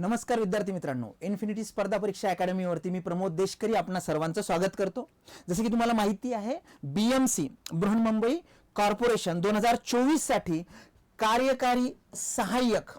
नमस्कार विद्यार्थी मित्रांनो इन्फिनिटी स्पर्धा परीक्षा अकॅडमीवरती मी प्रमोद देशकरी आपणा सर्वांचं स्वागत करतो. जसं की तुम्हाला माहिती आहे B M C Brihanmumbai corporation दोन हजार चोवीससाठी कार्यकारी सहाय्यक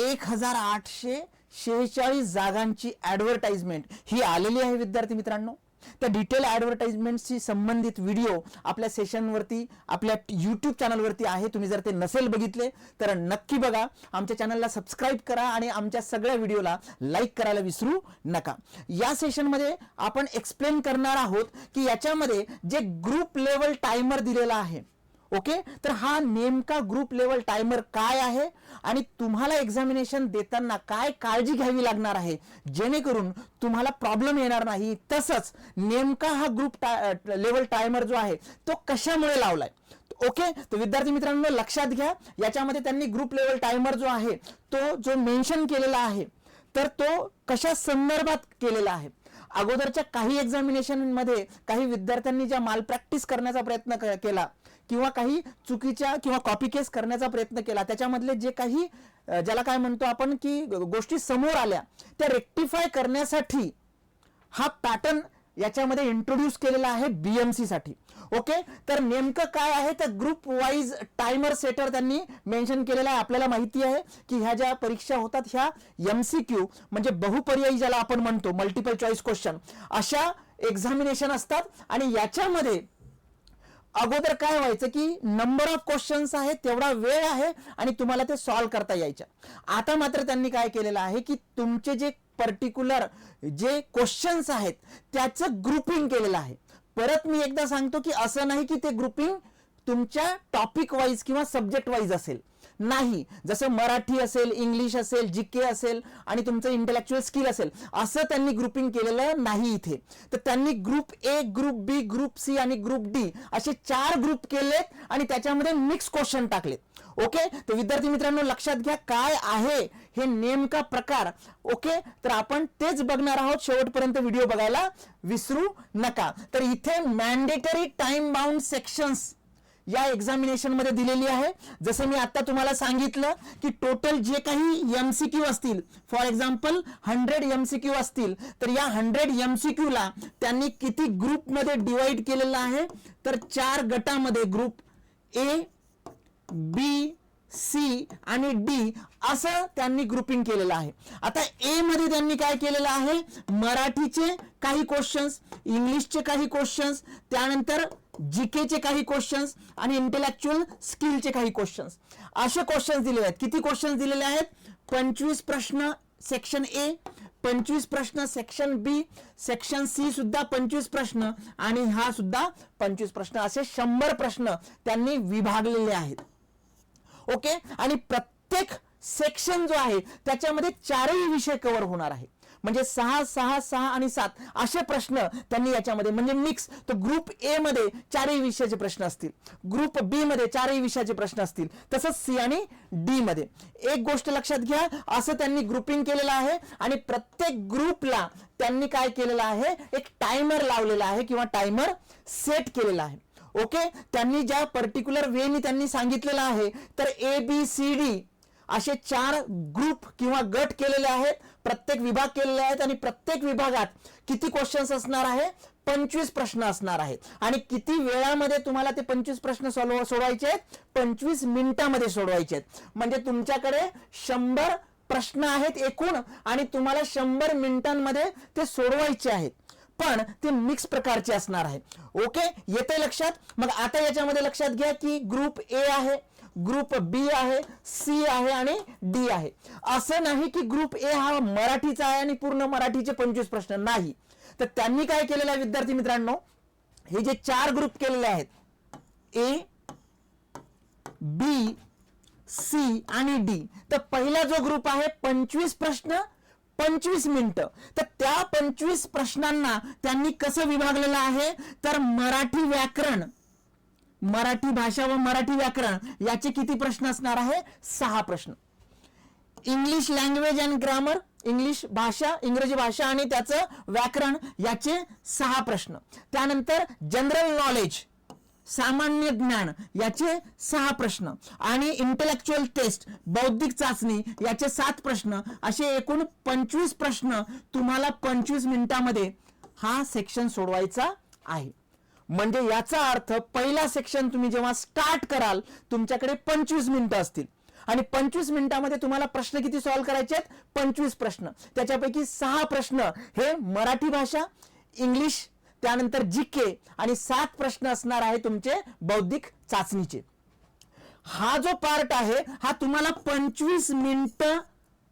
एक हजार आठशे शेहेचाळीस जागांची ॲडव्हर्टाइजमेंट ही आलेली आहे विद्यार्थी मित्रांनो. त्या डिटेल ॲडव्हर्टाइजमेंटशी संबंधित व्हिडिओ आपल्या सेशनवरती आपल्या यूट्यूब चॅनलवरती आहे. तुम्ही जर ते नसेल बघितले तर नक्की बघा. आमच्या चॅनलला सबस्क्राईब करा आणि आमच्या सगळ्या व्हिडिओला लाईक करायला विसरू नका. या सेशनमध्ये आपण एक्सप्लेन करणार आहोत की याच्यामध्ये जे ग्रुप लेवल टायमर दिलेला आहे ओके? तर हा नेमका ग्रुप लेवल टायमर काय आहे? आणि तुम्हाला एक्झामिनेशन देताना काय काळजी घ्यावी लागणार आहे? जेणेकरून तुम्हाला प्रॉब्लेम येणार नाही. तसंच नेमका हा ग्रुप लेवल टायमर जो आहे तो कशामुळे लावलाय? ओके? तर विद्यार्थी मित्रांनो लक्षात घ्या. याच्यामध्ये त्यांनी ग्रुप लेवल टायमर जो आहे तो जो मेन्शन केलेला आहे तर तो कशा संदर्भात केलेला आहे? अगोदरच्या काही एक्झामिनेशनमध्ये काही विद्यार्थ्यांनी ज्या माल प्रॅक्टिस करण्याचा प्रयत्न केला किंवा काही चुकीच्या किंवा कॉपी केस करण्याचा प्रयत्न केला त्याच्यामधले जे काही ज्याला काय म्हणतो आपण की गोष्टी समोर आल्या त्या रेक्टिफाय करण्यासाठी हा पॅटर्न याच्यामध्ये इंट्रोड्यूस केलेला आहे बीएमसी साठी. ओके तर नेमकं काय आहे? तर ग्रुप वाईज टायमर सेटर त्यांनी मेन्शन केलेलं आहे. आपल्याला माहिती आहे की ह्या ज्या परीक्षा होतात ह्या एमसीक्यू म्हणजे बहुपर्यायी ज्याला आपण म्हणतो मल्टिपल चॉईस क्वेश्चन अशा एक्झामिनेशन असतात आणि याच्यामध्ये अगोदर काय व्हायचं की नंबर ऑफ क्वेश्चन्स आहे तेवढा वेळ आहे आणि तुम्हाला ते सॉल्व्ह करता यायच्या. आता मात्र त्यांनी काय केलेलं आहे की तुमचे जे पर्टिक्युलर जे क्वेश्चन्स आहेत त्याचं ग्रुपिंग केलेलं आहे. परत मी एकदा सांगतो की असं नाही की ते ग्रुपिंग तुमच्या टॉपिक वाईज किंवा सब्जेक्ट वाईज असेल. नाही. जसं मराठी असेल इंग्लिश असेल जी के असेल आणि तुमचं इंटेलेक्च्युअल स्किल असेल असं त्यांनी ग्रुपिंग केलेलं नाही इथे. तर त्यांनी group A group B group C आणि ग्रुप डी असे चार ग्रुप केलेत आणि त्याच्यामध्ये मिक्स क्वेश्चन टाकलेत. ओके तर विद्यार्थी मित्रांनो लक्षात घ्या काय आहे हे नेमका प्रकार. ओके तर आपण तेच बघणार आहोत. शेवटपर्यंत व्हिडिओ बघायला विसरू नका. तर इथे मॅन्डेटरी टाइम बाउंड सेक्शन्स या एक्झामिनेशनमध्ये दिलेली आहे. जसं मी आता तुम्हाला सांगितलं की टोटल जे काही एमसीक्यू असतील फॉर एक्झाम्पल हंड्रेड एमसीक्यू असतील तर या हंड्रेड एमसीक्यू ला त्यांनी किती ग्रुपमध्ये डिवाइड केलेलं आहे? तर चार गटामध्ये ग्रुप ए बी सी आणि डी असं त्यांनी ग्रुपिंग केलेलं आहे. आता ए मध्ये त्यांनी काय केलेलं आहे? मराठीचे काही क्वेश्चन्स इंग्लिशचे काही क्वेश्चन्स त्यानंतर जीकेचे काही क्वेश्चन्स आणि इंटेलेक्च्युअल स्किलचे काही क्वेश्चन्स असे क्वेश्चन्स दिलेले आहेत. किती क्वेश्चन्स दिलेले आहेत? पंचवीस प्रश्न सेक्शन ए पंचवीस प्रश्न सेक्शन बी सेक्शन सी सुद्धा पंचवीस प्रश्न आणि हा सुद्धा पंचवीस प्रश्न. असे शंभर प्रश्न त्यांनी विभागलेले आहेत. ओके आणि प्रत्येक सेक्शन जो आहे त्याच्यामध्ये चारही विषय कव्हर होणार आहे म्हणजे सहा सहा सहा आणि सात असे प्रश्न त्यांनी याच्यामध्ये म्हणजे मिक्स तर ग्रुप ए मध्ये चारही विषयाचे प्रश्न असतील. ग्रुप बी मध्ये चारही विषयाचे प्रश्न असतील. तसंच सी आणि डी मध्ये. एक गोष्ट लक्षात घ्या असं त्यांनी ग्रुपिंग केलेलं आहे आणि प्रत्येक ग्रुपला त्यांनी काय केलेलं आहे? एक टायमर लावलेला आहे किंवा टायमर सेट केलेला आहे. ओके त्यांनी ज्या पर्टिक्युलर वेनी त्यांनी सांगितलेलं आहे तर ए बी सी डी असे चार ग्रुप किंवा गट केलेले आहेत. प्रत्येक विभाग केलेले आहेत आणि प्रत्येक विभागात किती क्वेश्चन्स असणार आहे? पंचवीस प्रश्न असणार आहेत. आणि किती वेळामध्ये तुम्हाला ते पंचवीस प्रश्न सॉल्व सोडवायचे आहेत? पंचवीस मिनिटामध्ये सोडवायचे आहेत. म्हणजे तुमच्याकडे शंभर प्रश्न आहेत एकूण आणि तुम्हाला शंभर मिनिटांमध्ये ते सोडवायचे आहेत. पण ते मिक्स प्रकारचे असणार आहे. ओके येते लक्षात? मग आता याच्यामध्ये लक्षात घ्या की ग्रुप ए आहे. ग्रुप बी आहे सी आहे आणि डी आहे. असं नाही की ग्रुप ए हा मराठीचा आहे आणि पूर्ण मराठीचे पंचवीस प्रश्न नाही. तर त्यांनी काय केलेलं आहे विद्यार्थी मित्रांनो? हे जे चार ग्रुप केलेले आहेत ए बी सी आणि डी. तर पहिला जो ग्रुप आहे पंचवीस प्रश्न पंचवीस मिनिटं. तर त्या पंचवीस प्रश्नांना त्यांनी कसं विभागलेलं आहे? तर मराठी व्याकरण. मराठी भाषा व मराठी व्याकरण याचे किती प्रश्न असणार आहे? सहा प्रश्न. English language and grammar English भाषा इंग्रजी भाषा आणि त्याचं व्याकरण याचे सहा प्रश्न. त्यानंतर जनरल नॉलेज सामान्य ज्ञान याचे सहा प्रश्न आणि इंटेलेक्च्युअल टेस्ट बौद्धिक चाचणी याचे सात प्रश्न. असे एकूण पंचवीस प्रश्न तुम्हाला पंचवीस मिनिटामध्ये हा सेक्शन सोडवायचा आहे. म्हणजे याचा अर्थ पहिला सेक्शन तुम्ही जेव्हा स्टार्ट कराल तुमच्याकडे पंचवीस मिनिटं असतील. आणि पंचवीस मिनिटामध्ये तुम्हाला प्रश्न किती सॉल्व्ह करायचे आहेत? पंचवीस प्रश्न. त्याच्यापैकी सहा प्रश्न हे मराठी भाषा इंग्लिश त्यानंतर जी के आणि सात प्रश्न असणार आहे तुमचे बौद्धिक चाचणीचे. हा जो पार्ट आहे हा तुम्हाला पंचवीस मिनिटं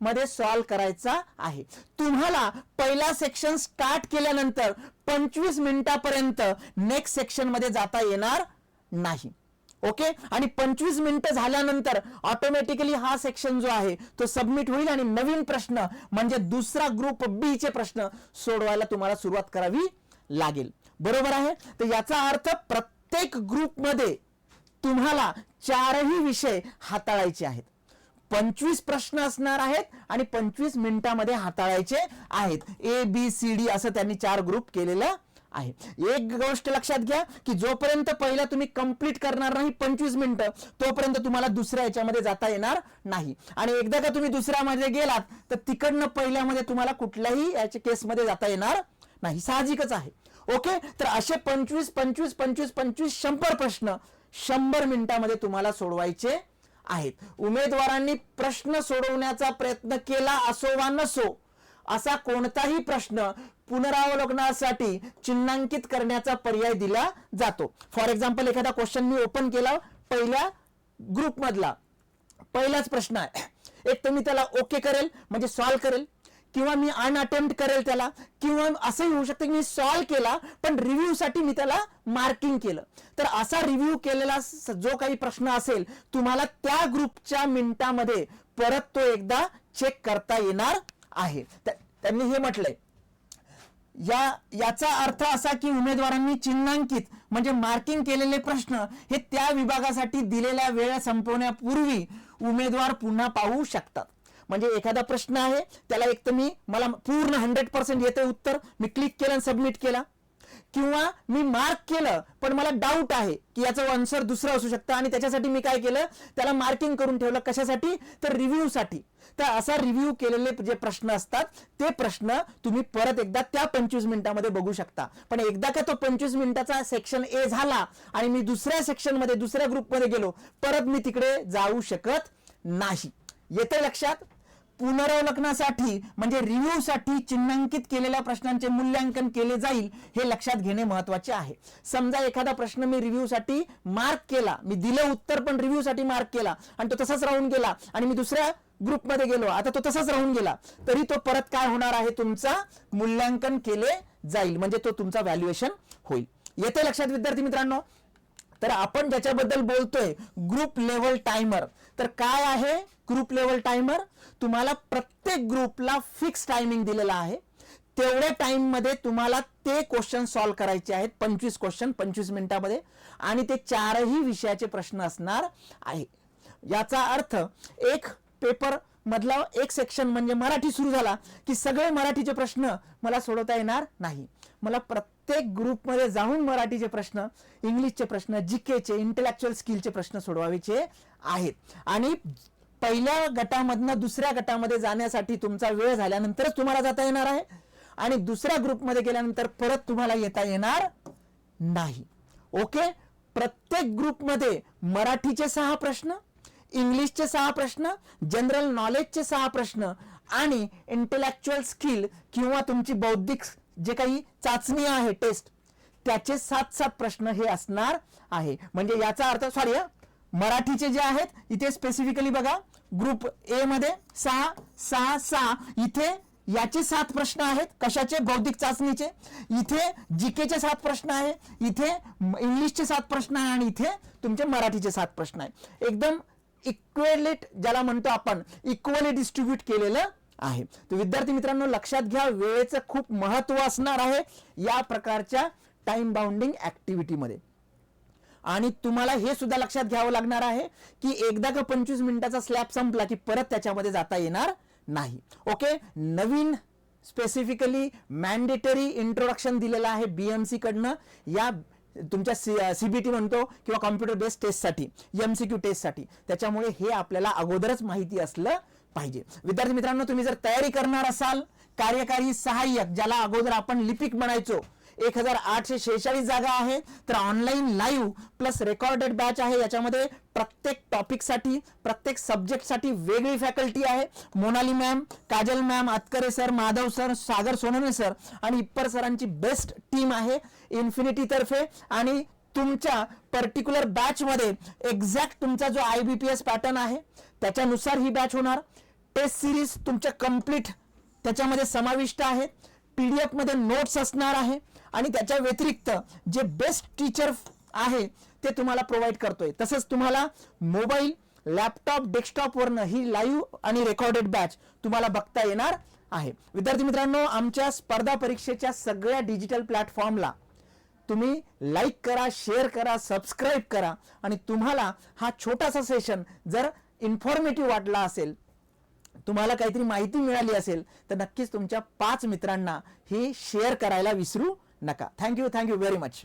मध्ये सॉल्व्ह करायचा आहे. तुम्हाला पहिला सेक्शन स्टार्ट केल्यानंतर पंचवीस मिनिटापर्यंत नेक्स्ट सेक्शनमध्ये जाता येणार नाही. ओके? आणि पंचवीस मिनिटं झाल्यानंतर ऑटोमॅटिकली हा सेक्शन जो आहे तो सबमिट होईल आणि नवीन प्रश्न म्हणजे दुसरा ग्रुप बी चे प्रश्न सोडवायला तुम्हाला सुरुवात करावी लागेल. बरोबर आहे? तर याचा अर्थ प्रत्येक ग्रुपमध्ये तुम्हाला चारही विषय हाताळायचे आहेत. पंचवीस प्रश्न असणार आहेत आणि पंचवीस मिनिटामध्ये हाताळायचे आहेत. ए बी सी डी असं त्यांनी चार ग्रुप केलेलं आहे. एक गोष्ट लक्षात घ्या की जोपर्यंत पहिला तुम्ही कंप्लीट करणार नाही पंचवीस मिनिटं तोपर्यंत तुम्हाला दुसऱ्या याच्यामध्ये जाता येणार नाही. आणि एकदा का तुम्ही दुसऱ्यामध्ये गेलात तर तिकडनं पहिल्यामध्ये तुम्हाला कुठल्याही याच्या केसमध्ये जाता येणार नाही. साहजिकच आहे. ओके तर असे पंचवीस पंचवीस पंचवीस पंचवीस शंभर प्रश्न शंभर मिनिटामध्ये तुम्हाला सोडवायचे आहेत. उमेदवारांनी प्रश्न सोडवण्याचा प्रयत्न केला असो वा नसो असा कोणताही प्रश्न पुनरावलोकनासाठी चिन्हांकित करण्याचा पर्याय दिला जातो. फॉर एक्झाम्पल एखादा क्वेश्चन मी ओपन केला पहिल्या ग्रुपमधला पहिलाच प्रश्न आहे. एक तर मी त्याला ओके करेल म्हणजे सॉल्व्ह करेल. किंवा मी अनअटेम्प्ट करेल त्याला किंवा असंही होऊ शकतं की मी सॉल्व्ह केला पण रिव्ह्यूसाठी मी त्याला मार्किंग केलं. तर असा रिव्ह्यू केलेला जो काही प्रश्न असेल तुम्हाला त्या ग्रुपच्या मिनिटामध्ये परत तो एकदा चेक करता येणार आहे. त्यांनी हे म्हटलंय. या याचा अर्थ असा की उमेदवारांनी चिन्हांकित म्हणजे मार्किंग केलेले प्रश्न हे त्या विभागासाठी दिलेल्या वेळ संपवण्यापूर्वी उमेदवार पुन्हा पाहू शकतात. म्हणजे एखादा प्रश्न आहे त्याला एक तर मी मला पूर्ण हंड्रेड पर्सेंट येते उत्तर. मी क्लिक केलं आणि सबमिट केला. किंवा मी मार्क केलं पण मला डाऊट आहे की याचं आन्सर दुसरं असू शकतं. आणि त्याच्यासाठी मी काय केलं त्याला मार्किंग करून ठेवलं. कशासाठी? तर रिव्ह्यूसाठी तर असा रिव्ह्यू केलेले जे प्रश्न असतात ते प्रश्न तुम्ही परत एकदा त्या पंचवीस मिनिटामध्ये बघू शकता. पण एकदा का तो पंचवीस मिनिटाचा सेक्शन ए झाला आणि मी दुसऱ्या सेक्शनमध्ये दुसऱ्या ग्रुपमध्ये गेलो परत मी तिकडे जाऊ शकत नाही. येते लक्षात? पुनरावलोकनासाठी म्हणजे रिव्ह्यू साठी चिन्हांकित केलेल्या प्रश्नांचे मूल्यांकन केले जाईल हे लक्षात घेणे महत्त्वाचे आहे. समजा एखादा प्रश्न मी रिव्ह्यू साठी मार्क केला मी दिलं उत्तर पण रिव्ह्यू साठी मार्क केला आणि तो तसाच राहून गेला आणि मी दुसऱ्या ग्रुपमध्ये गेलो आता तो तसाच राहून गेला तरी तो परत काय होणार आहे तुमचा मूल्यांकन केले जाईल म्हणजे तो तुमचा व्हॅल्युएशन होईल. येते लक्षात विद्यार्थी मित्रांनो? तर आपण ज्याच्याबद्दल बोलतोय ग्रुप लेवल टायमर तर काय आहे? ग्रुप लेवल टाइमर तुम्हाला प्रत्येक ग्रुपला फिक्स टायमिंग दिलेला आहे. तेवढ्या टाइममध्ये तुम्हाला ते क्वेश्चन सॉल्व्ह करायचे आहेत पंचवीस क्वेश्चन पंचवीस मिनिटामध्ये. आणि ते चारही विषयाचे प्रश्न असणार आहे. याचा अर्थ एक पेपर मधला एक सेक्शन म्हणजे मराठी सुरू झाला की सगळे मराठीचे प्रश्न मला सोडवता येणार नाही. मला प्रत्येक ग्रुपमध्ये जाऊन मराठीचे प्रश्न इंग्लिशचे प्रश्न जीकेचे इंटलेक्च्युअल स्किलचे प्रश्न सोडवायचे आहेत. आणि पहिल्या गटामधनं दुसऱ्या गटामध्ये जाण्यासाठी तुमचा वेळ झाल्यानंतरच तुम्हाला जाता येणार आहे. आणि दुसऱ्या ग्रुपमध्ये गेल्यानंतर परत तुम्हाला येता येणार नाही. ओके? प्रत्येक ग्रुपमध्ये मराठीचे सहा प्रश्न इंग्लिशचे सहा प्रश्न जनरल नॉलेजचे सहा प्रश्न आणि इंटेलेक्च्युअल स्किल किंवा तुमची बौद्धिक जे काही चाचणी आहे टेस्ट त्याचे सात सात प्रश्न हे असणार आहे. म्हणजे याचा अर्थ सॉरी मराठीचे जे आहेत इथे स्पेसिफिकली बघा ग्रुप ए मध्ये सहा सहा सहा इथे याचे सात प्रश्न आहेत कशाचे? बौद्धिक चाचणीचे. इथे जीकेचे सात प्रश्न आहे इथे इंग्लिशचे सात प्रश्न आहे आणि इथे तुमचे मराठीचे सात प्रश्न आहे एकदम इक्वेलेट ज्याला म्हणतो आपण इक्वली डिस्ट्रीब्यूट केलेलं आहे. तर विद्यार्थी मित्रांनो लक्षात घ्या वेळेचं खूप महत्त्व असणार आहे या प्रकारच्या टाइम बाउंडिंग ऍक्टिव्हिटीमध्ये आणि तुम्हाला हे सुद्धा लक्षात घ्यावं लागणार आहे की एकदा का पंचवीस मिनिटाचा स्लॅब संपला की परत त्याच्यामध्ये जाता येणार नाही. ओके नवीन स्पेसिफिकली मॅन्डेटरी इंट्रोडक्शन दिलेलं आहे बीएमसी कडनं. या तुमच्या सी सीबीटी म्हणतो किंवा कॉम्प्युटर बेस्ड टेस्टसाठी एम सी क्यू टेस्टसाठी त्याच्यामुळे हे आपल्याला अगोदरच माहिती असलं पाहिजे. विद्यार्थी मित्रांनो तुम्ही जर तयारी करणार असाल कार्यकारी सहाय्यक ज्याला अगोदर आपण लिपिक म्हणायचो एक हजार आठशे शेहेचाळीस जागा आहे. तर online live plus recorded batch आहे. याच्यामध्ये प्रत्येक टॉपिकसाठी प्रत्येक सब्जेक्टसाठी वेगळी फॅकल्टी आहे. Monali ma'am Kajal ma'am Atkare sir Madhav sir Sagar Sonawane sir आणि इप्पर सरांची बेस्ट टीम आहे इन्फिनिटी तर्फे. आणि तुमच्या पर्टिक्युलर बॅचमध्ये एक्झॅक्ट तुमचा जो I B P S pattern आहे त्याच्यानुसार ही बॅच होणार. टेस्ट सिरीज तुमच्या कंप्लीट त्याच्यामध्ये समाविष्ट आहेत पीडीएफमध्ये नोट्स असणार आहे. आणि त्याच्या व्यतिरिक्त जे बेस्ट टीचर आहे ते तुम्हाला प्रोव्हाइड करतोय. तसंच तुम्हाला मोबाईल लॅपटॉप डेस्कटॉपवरनं ही लाईव्ह आणि रेकॉर्डेड बॅच तुम्हाला बघता येणार आहे. विद्यार्थी मित्रांनो आमच्या स्पर्धा परीक्षेच्या सगळ्या डिजिटल प्लॅटफॉर्मला तुम्ही लाईक करा शेअर करा सबस्क्राईब करा आणि तुम्हाला हा छोटासा सेशन जर इन्फॉर्मेटिव्ह वाटला असेल तुम्हाला काहीतरी माहिती मिळाली असेल तर नक्कीच तुमच्या पाच मित्रांना ही शेअर करायला विसरू 中 Thank you, thank you very much.